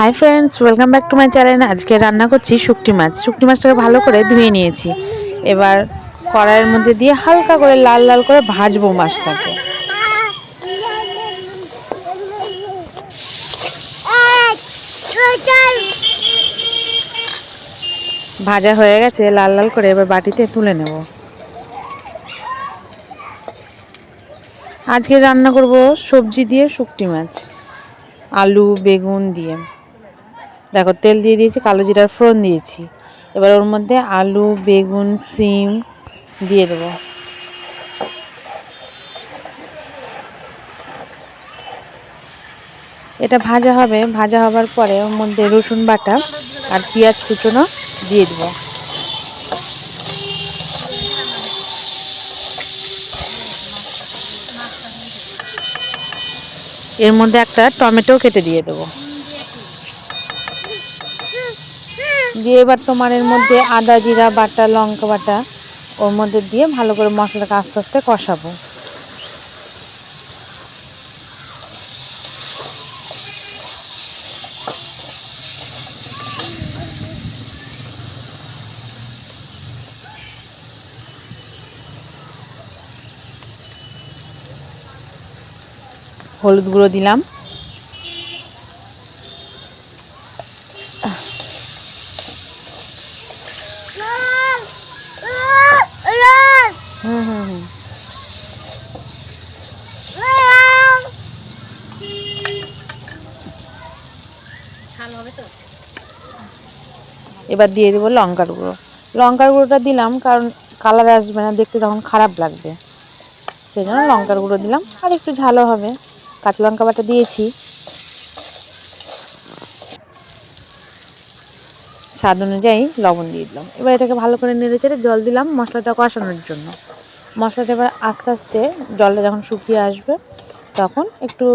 Hi friends welcome back to my channel আজকে রান্না করছি শুকটি মাছ। শুকটি মাছটাকে ভালো করে ধুয়ে নিয়েছি। এবার কড়াইয়ের মধ্যে দিয়ে হালকা করে লাল লাল করে ভাজবো মাছটাকে। ভাজা হয়ে গেছে, লাল লাল করে এবার বাটিতে তুলে নেব। আজকে রান্না করব সবজি দিয়ে শুকটি মাছ, আলু, বেগুন দিয়ে। দেখো, তেল দিয়ে দিয়েছি, কালো জিরার ফোড়ন দিয়েছি। এবার ওর মধ্যে আলু, বেগুন, সিম দিয়ে দেবো। এটা ভাজা হবে, ভাজা হবার পরে ওর মধ্যে রসুন বাটা আর পেঁয়াজ কুচনো দিয়ে দেবো। এর মধ্যে একটা টমেটো কেটে দিয়ে দেবো। দিয়ে এবার তোমার এর মধ্যে আদা জিরা, বাটা, লঙ্কা বাটা ওর মধ্যে দিয়ে ভালো করে মশলাটাকে আস্তে আস্তে কষাবো। হলুদ গুঁড়ো দিলাম। হুম হুম হুম এবার দিয়ে দেবো লঙ্কার গুঁড়ো। লঙ্কার গুঁড়োটা দিলাম, কারণ কালার আসবে না, দেখতে তখন খারাপ লাগবে। সেই জন্য লঙ্কার গুঁড়ো দিলাম, আর একটু ঝালও হবে। কাঁচা লঙ্কা বাটা দিয়েছি। স্বাদ অনুযায়ী লবণ দিয়ে দিলাম। এবার এটাকে ভালো করে নেড়ে চেড়ে জল দিলাম মশলাটা কষানোর জন্য। মশলাটা এবার আস্তে আস্তে জলটা যখন শুকিয়ে আসবে, তখন একটু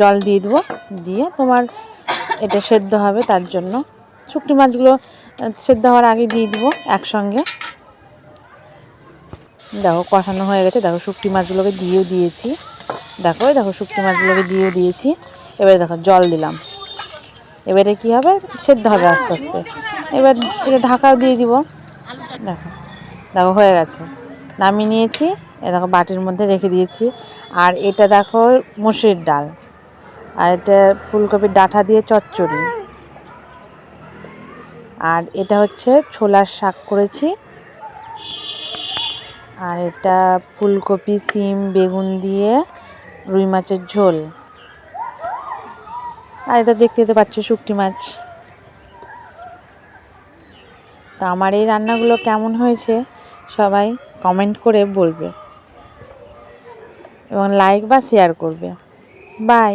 জল দিয়ে দেবো। দিয়ে তোমার এটা সেদ্ধ হবে তার জন্য। শুকনো মাছগুলো সেদ্ধ হওয়ার আগে দিয়ে দিব একসঙ্গে। দেখো কষানো হয়ে গেছে। দেখো শুকটি মাছগুলোকে দিয়েও দিয়েছি। দেখো দেখো শুকটি মাছগুলোকে দিয়েও দিয়েছি। এবারে দেখো জল দিলাম। এবারে কি হবে? সেদ্ধ হবে আস্তে আস্তে। এবার এটা ঢাকাও দিয়ে দিব। দেখো দেখো হয়ে গেছে। নামিয়ে নিয়েছি। এ দেখো বাটির মধ্যে রেখে দিয়েছি। আর এটা দেখো মুসুরির ডাল। আর এটা ফুলকপির ডাঁটা দিয়ে চচ্চড়ি। আর এটা হচ্ছে ছোলার শাক করেছি। আর এটা ফুলকপি, সিম, বেগুন দিয়ে রুই মাছের ঝোল। আর এটা দেখতে দেখতে পাচ্ছ শুকটি মাছ। তো আমার এই রান্নাগুলো কেমন হয়েছে সবাই কমেন্ট করে বলবে। এবং লাইক বা শেয়ার করবে। বাই